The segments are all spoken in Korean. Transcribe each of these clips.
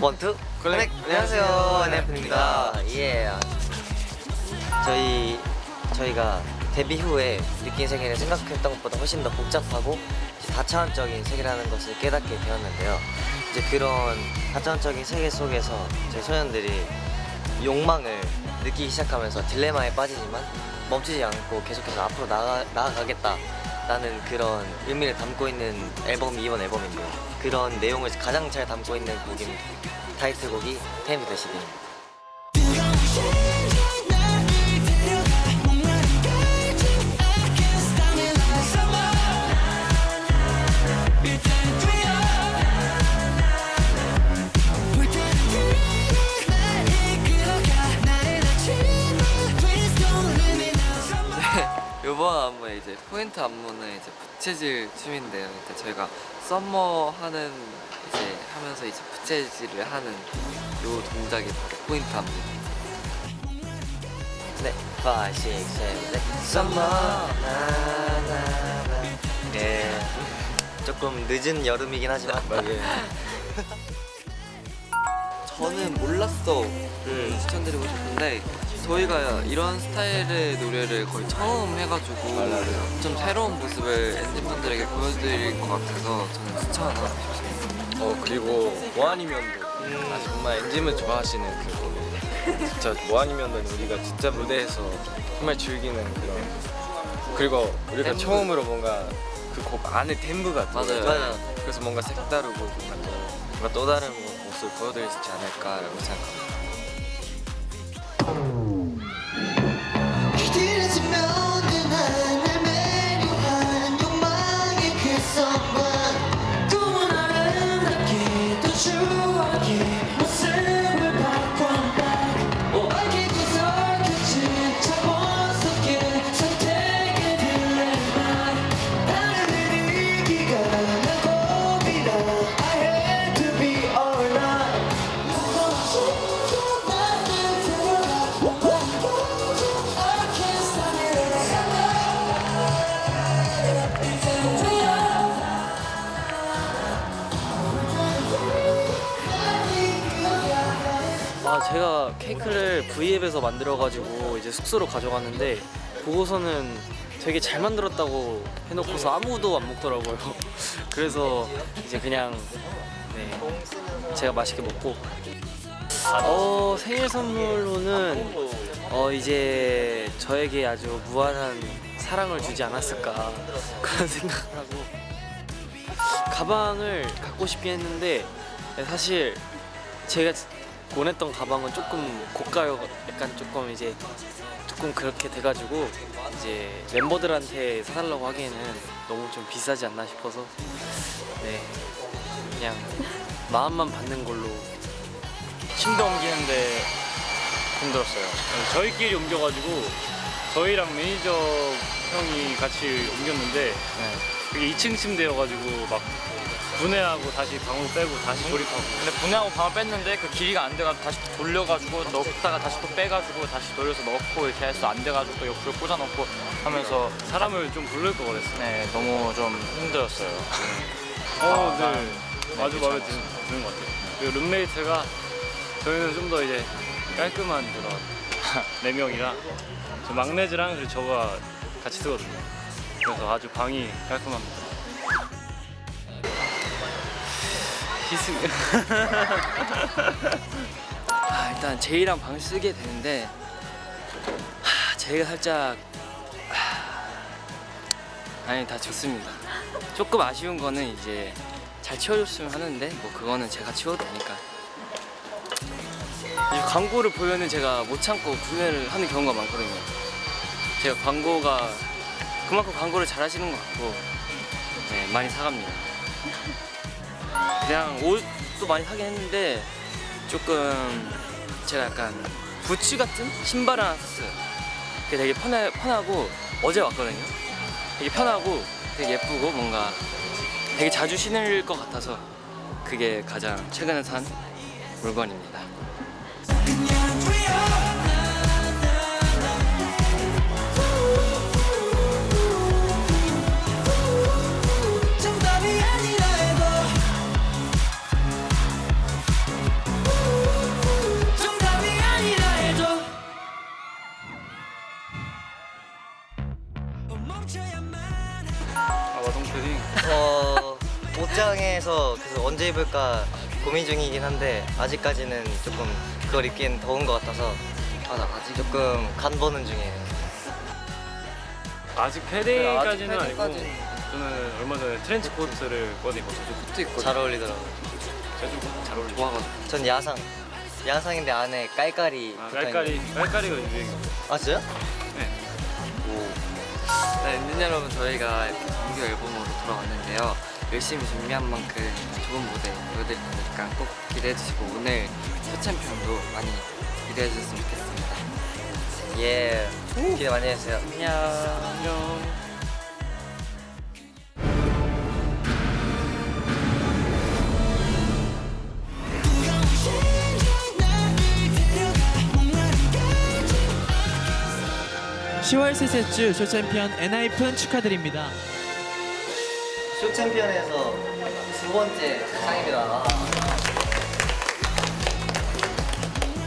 원투? 커넥. 안녕하세요. 안녕하세요. NF입니다. 예. 저희 저희가 데뷔 후에 느낀 세계는 생각했던 것보다 훨씬 더 복잡하고 다차원적인 세계라는 것을 깨닫게 되었는데요. 이제 그런 다차원적인 세계 속에서 저희 소년들이 욕망을 느끼기 시작하면서 딜레마에 빠지지만 멈추지 않고 계속해서 앞으로 나가, 나아가겠다 라는 그런 의미를 담고 있는 앨범이 이번 앨범인데요. 그런 내용을 가장 잘 담고 있는 곡입니다. 타이틀곡이 테미 더시입 이제 포인트 안무는 이제 부채질 춤인데요. 그러니까 저희가 썸머 하는 이제 하면서 이제 부채질을 하는 요 동작이 바로 포인트 안무. 네, 5, 6, 7, 8 Summer 나나나 예, 조금 늦은 여름이긴 하지만 저는 몰랐어 음. 추천드리고 싶은데 저희가 이런 스타일의 노래를 거의 처음 해가지고 좀 새로운 모습을 엔진분들에게 보여드릴 것 같아서 저는 추천하고 싶습니다. 어 그리고 모아니면도 음. 아, 정말 엔짐을 좋아하시는 그 곡. 진짜 모아니면은 우리가 진짜 무대에서 정말 즐기는 그런 그리고 우리가 댐브. 처음으로 뭔가 그 곡 안에 댐브가 맞아요. 맞아요. 그래서 뭔가 색다르고 뭔가 또, 뭔가 또 다른 모습을 있지 않을까라고 생각합니다. 아 제가 케이크를 V앱에서 만들어가지고 이제 숙소로 가져갔는데 보고서는 되게 잘 만들었다고 해놓고서 아무도 안 먹더라고요. 그래서 이제 그냥 네 제가 맛있게 먹고 어 생일 선물로는 어 이제 저에게 아주 무한한 사랑을 주지 않았을까 그런 생각을 하고 가방을 갖고 싶긴 했는데 사실 제가 원했던 가방은 조금 고가요 약간 조금 이제 조금 그렇게 돼가지고 이제 멤버들한테 사달라고 하기에는 너무 좀 비싸지 않나 싶어서 네 그냥 마음만 받는 걸로 침대 옮기는데 힘들었어요. 저희끼리 옮겨가지고 저희랑 매니저 형이 같이 옮겼는데 그게 2층 침대여가지고 막 분해하고 다시 방으로 빼고 다시 조립하고 근데 분해하고 방을 뺐는데 그 길이가 안 돼가지고 다시 돌려가지고 넣다가 다시 또 빼가지고 다시 돌려서 넣고 이렇게 해서 안 돼가지고 또 옆으로 꽂아놓고 하면서 사람을 좀 부를 거 그랬어요. 네 너무 좀 힘들었어요. 어, 아, 네. 아주 네, 마음에 괜찮았어요. 드는, 드는 것 같아요. 그리고 룸메이트가 저희는 좀 더 이제 깔끔한 그런 네 명이라 저 막내즈랑 그리고 저가 같이 쓰거든요. 그래서 아주 방이 깔끔합니다. 희승 아, 일단 제이랑 방을 쓰게 되는데 하, 제이가 살짝 하, 아니 다 좋습니다. 조금 아쉬운 거는 이제 잘 치워줬으면 하는데 뭐 그거는 제가 치워도 되니까. 이 광고를 보면은 제가 못 참고 구매를 하는 경우가 많거든요. 제가 광고가 그만큼 광고를 잘 하시는 것 같고 네, 많이 사갑니다 그냥 옷도 많이 사긴 했는데 조금 제가 약간 부츠 같은 신발을 하나 샀어요. 그게 되게 편하, 편하고 어제 왔거든요. 되게 편하고 되게 예쁘고 뭔가 되게 자주 신을 것 같아서 그게 가장 최근에 산 물건입니다. 드링. 어, 옷장에서 그래서 언제 입을까 고민 중이긴 한데 아직까지는 조금 그걸 입기엔 더운 것 같아서 맞아, 아직 조금 간 보는 중이에요. 아직 패딩까지는 아직 아니고 패딩까지는. 저는 얼마 전에 트렌치 코트를 꺼내 입었어요. 좀 옷도 있고 잘 어울리더라고요. 제가 좀잘 어울리고 좋아가지고 전 야상. 야상인데 안에 깔깔이. 아, 깔깔이 깔깔이가 유행이에요. 아 진짜요? 네, 엔진 여러분 저희가 정규 앨범으로 돌아왔는데요 열심히 준비한 만큼 좋은 무대 보여드릴 테니까 꼭 기대해 주시고 오늘 쇼챔피언도 많이 기대해 주셨으면 좋겠습니다 예. 기대 많이 해주세요. 안녕. 시 10월 셋째 주 쇼챔피언 엔하이픈 축하드립니다. 쇼 챔피언에서 두 번째 상입니다.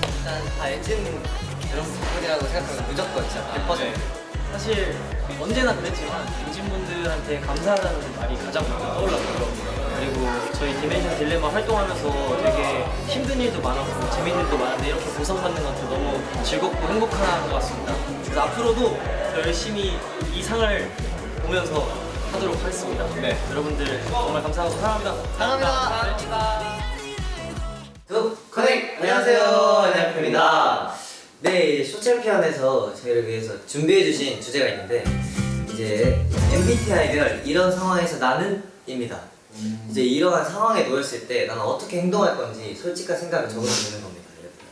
일단 다 엔진 여러분 덕분이라고 생각하면 무조건 진짜 100%. 사실 언제나 그랬지만 엔진분들한테 감사하다는 말이 가장 먼저 떠올랐고요. 그리고 저희 디멘션 딜레마 활동하면서 되게 힘든 일도 많았고 재밌는 일도 많은데 이렇게 보상받는 것도 너무 즐겁고 행복한 것 같습니다. 그래서 앞으로도 더 열심히 이 상을 보면서 하도록 하겠습니다. 네. 여러분들 정말 감사하고 사랑합니다. 사랑합니다. 두 커넥 안녕하세요 엔하이프입니다. 네 이제 쇼 챔피언에서 저희를 위해서 준비해주신 주제가 있는데 이제 MBTI별 이런 상황에서 나는 입니다. 이제 이러한 상황에 놓였을 때 나는 어떻게 행동할 건지 솔직한 생각을 적어주는 겁니다.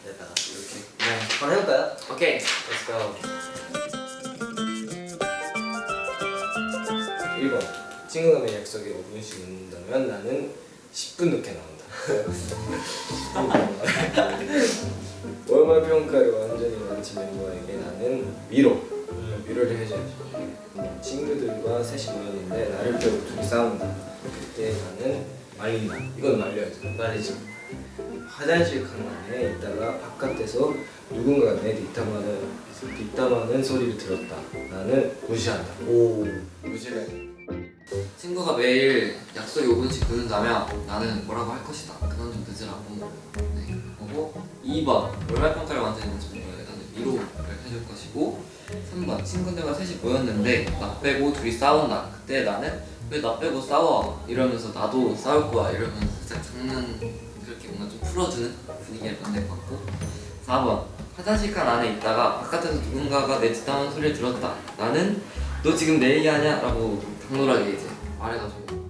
여기다가. 이렇게? 네, 바로 해볼까요? 오케이, let's go. 1번 친구가 내 약속에 5분씩 늦는다면 나는 10분 늦게 나온다. 10분 월말 평가를 완전히 망친 멤버에게 나는 위로. 위로를 해줘야지. 친구들과 셋이 모였는데 나를 빼고 둘이 싸운다 그때 나는 말린다 이건 말려야지 말이죠. 화장실 칸에 있다가 바깥에서 누군가가 내 뒷담화는 뒷담화는 소리를 들었다 나는 무시한다 오. 무시를 해 친구가 매일 약속에 5분씩 늦는다면 나는 뭐라고 할 것이다 그건 좀 늦으라고 네. 그리고 2번 월말 평가를 맞춘 거에 나는 위로를 해줄 것이고 3번 친구들과 셋이 모였는데 나 빼고 둘이 싸운다 그때 나는 왜 나 빼고 싸워. 이러면서 나도 싸울 거야 이러면서 살짝 장난 그렇게 뭔가 좀 풀어주는 분위기를 만들 것 같고. 4번 화장실 칸 안에 있다가 바깥에서 누군가가 내 뒷담화 소리를 들었다. 나는 너 지금 내 얘기하냐? 라고 당돌하게 이제 말해가지고.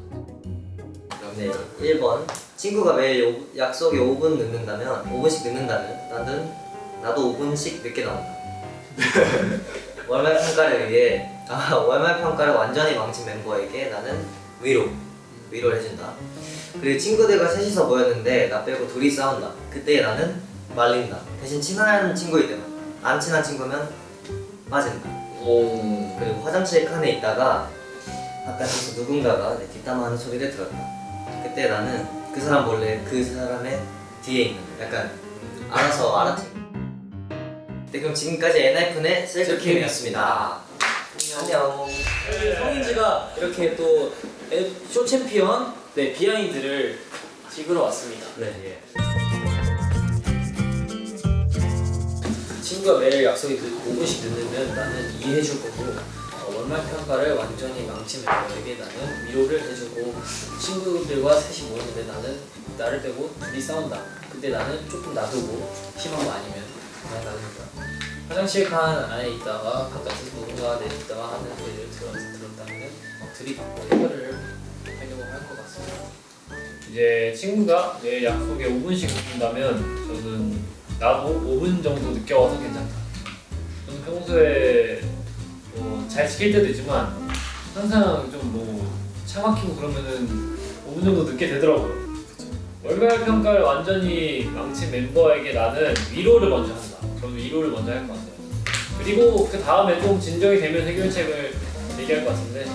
네, 1번. 친구가 매일 오- 약속에 5분 늦는다면 5분씩 늦는다면 나는 나도 5분씩 늦게 나온다. 월말 평가를 위해 아, 월말 평가를 완전히 망친 멤버에게 나는 위로 위로를 해준다. 그리고 친구들과 셋이서 모였는데 나 빼고 둘이 싸운다. 그때 나는 말린다. 대신 친한 친구일 때만 안 친한 친구면 빠진다. 오 그리고 화장실 칸에 있다가 바깥에서 누군가가 내 뒷담화 하는 소리를 들었다. 그때 나는 그 사람 몰래 그 사람의 뒤에 있는 약간 알아서 알아채. 네 그럼 지금까지 엔하이픈의 셀프캠이었습니다. 안녕. 성인지가 이렇게 또 쇼 챔피언 네, 비하인드를 찍으러 왔습니다. 네. 친구가 매일 약속이 늦, 5분씩 늦으면 나는 이해해줄 거고 어, 월말 평가를 완전히 망친 멤버에게 나는 위로를 해주고 친구들과 셋이 모였는데 나는 나를 빼고 둘이 싸운다. 그때 나는 조금 놔두고 거 아니면 그냥 놔둔다. 화장실 칸 안에 있다가 바깥에서 누군가 내 뒷담화 하는 소리를 들었, 들었다면 막 들이받고 해결을 하려고 할 것 같습니다. 이제 친구가 내 약속에 5분씩 늦는다면 저는 나도 5분 정도 늦게 와서 괜찮다. 저는 평소에 뭐 잘 지킬 때도 있지만 항상 좀뭐 차 막히고 그러면은 5분 정도 늦게 되더라고요. 월별 평가를 완전히 망친 멤버에게 나는 위로를 먼저 한다. 저는 위로를 먼저 할 것 같아요. 그리고 그 다음에 좀 진정이 되면 해결책을 얘기할 것 같은데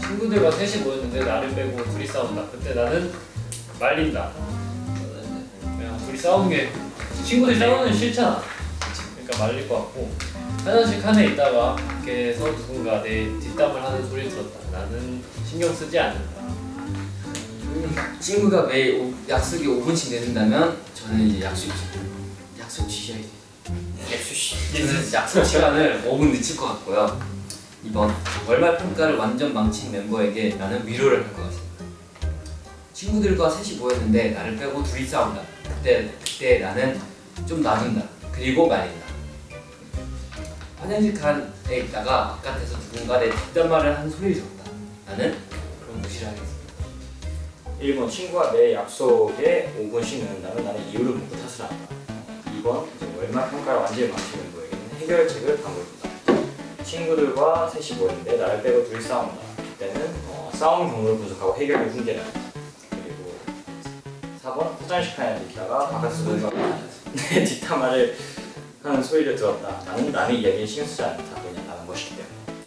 친구들과 셋이 모였는데 나를 빼고 둘이 싸운다. 그때 나는 말린다. 그냥 둘이 싸우는 게 친구들이 싸우는 게 싫잖아. 그러니까 말릴 것 같고 화장실 칸에 있다가 밖에서 누군가 내 뒷담을 하는 소리를 들었다. 나는 신경 쓰지 않는다. 친구가 매일 오- 약속이 5분씩 늦는다면 저는 이제 약속 약속 지셔야 약속 약속 시간을 5분 늦출 것 같고요. 2번 월말 평가를 완전 망친 멤버에게 나는 위로를 할 것 같습니다. 친구들과 셋이 모였는데 나를 빼고 둘이 싸운다. 그때 그때 나는 좀 놔준다. 그리고 말린다. 화장실 칸에 있다가 바깥에서 누군가 내 뒷담화를 한 소리를 들었다. 나는 그럼 무시를 하겠습니다. 1번 친구가 내 약속에 5분씩 늦는다면 나는 이유를 묻고 탓을 한다. 2번 이제 월말 평가를 완전히 망친 멤버에게는 해결책을 강구해준다. 친구들과 셋이 모였는데 나를 빼고 둘이 싸운다. 그때는 어, 싸움 경로를 분석하고 해결을 훈계한다. 그리고 4번 화장실 칸에 있다가 바깥에서 누군가 내 뒷담화를 하는 소리를 들었다. 나는 남의 이야기에 신경 쓰지 않다. 그냥 나는 멋있기 때문에.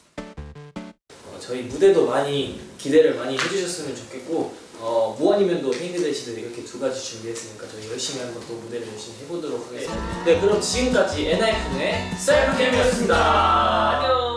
어, 저희 무대도 많이 기대를 많이 해주셨으면 좋겠고 팬들 대신에 이렇게 두 가지 준비했으니까 저희 열심히 한번 또 무대를 열심히 해보도록 하겠습니다. 네, 그럼 지금까지 엔하이픈의 셀프캠이었습니다. 안녕.